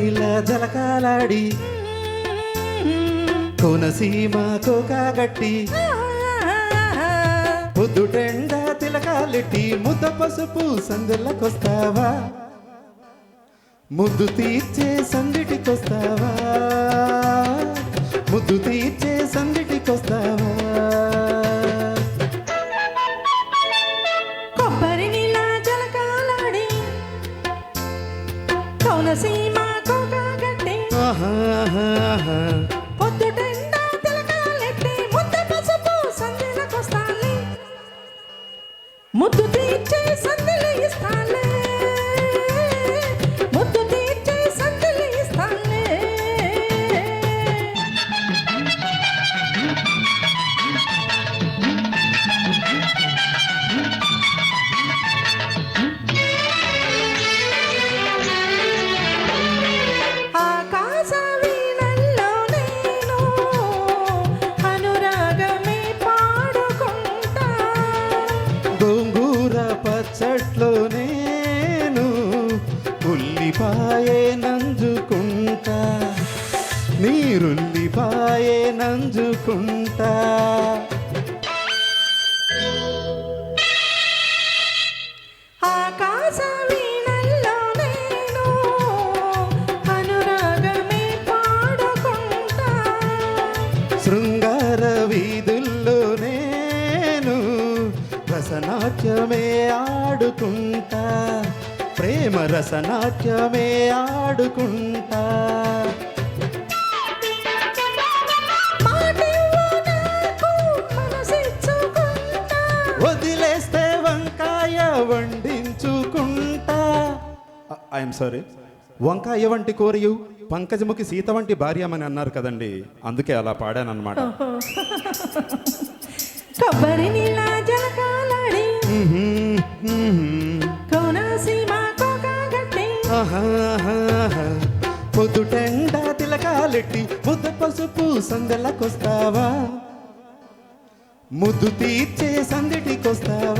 నీళ్ళ జలకాలాడి కోనసీమ కోకాగట్టి పొద్దుటెండ తిలకాలెట్టి ముద్ద పసుపు సందులకొస్తావా? ముద్దు తీర్చే సందిటికొస్తావా? ముద్దు తీర్చే సందిటికొస్తావా? కొబ్బరి నీళ్ళ జలకాలాడి కోనసీమ కోకాగట్టి ఆహాహాహా. పొద్దుటెండ ఉల్లిపాయే నంజుకుంటా నంజుకుంటా నేను అనురాగమే పాడుకుంటా. శృంగార వీధుల్లో నేను రసనాట్యమే ఆడుకుంటా. ప్రేమ రసనాట్యమే ఆడుకుంటా. వదిలేస్తే వంకాయ వండించుకుంటా. ఐఎమ్ సారీ వంకాయ వంటి కోరియు పంకజముఖి సీత వంటి భార్యమని అన్నారు కదండి. అందుకే అలా పాడానన్నమాట. కొబ్బరిని పొద్దుటెండ తిలకాలెట్టి ముద్ద పసుపు సందెలకొస్తావా? ముద్దు తీర్చే సందిటికొస్తావా?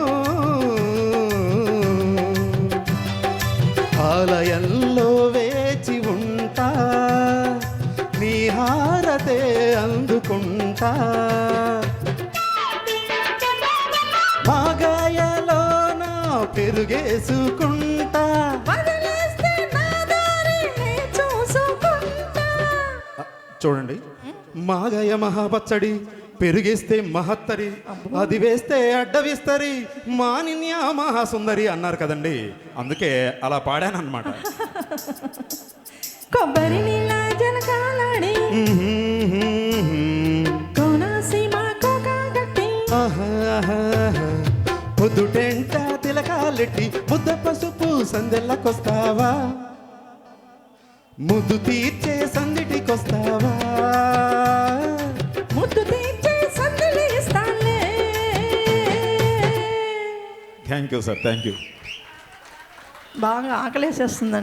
ఆలయంలో వేచి ఉంటా నీ హారతే అందుకుంటా. మాగాయలో నా పెరుగేసుకుంటా. చూడండి. మాగాయ మహాపచ్చడి పెరిగేస్తే మహత్తరి అది వేస్తే అడ్డవిస్తరి మానిన్య మహాసుందరి అన్నారు కదండి. అందుకే అలా కొబ్బరి నీళ్ళ కోనసీమ కోకాగట్టి ఆహాహాహా. పొద్దుటెంట తిలకాలెట్టి ముద్ద పసుపు సందెల్లకొస్తావా ముద్దు తీర్చే సందిటికొస్తావా? Thank you sir thank you బాగా ఆకలేసేస్తుందండి.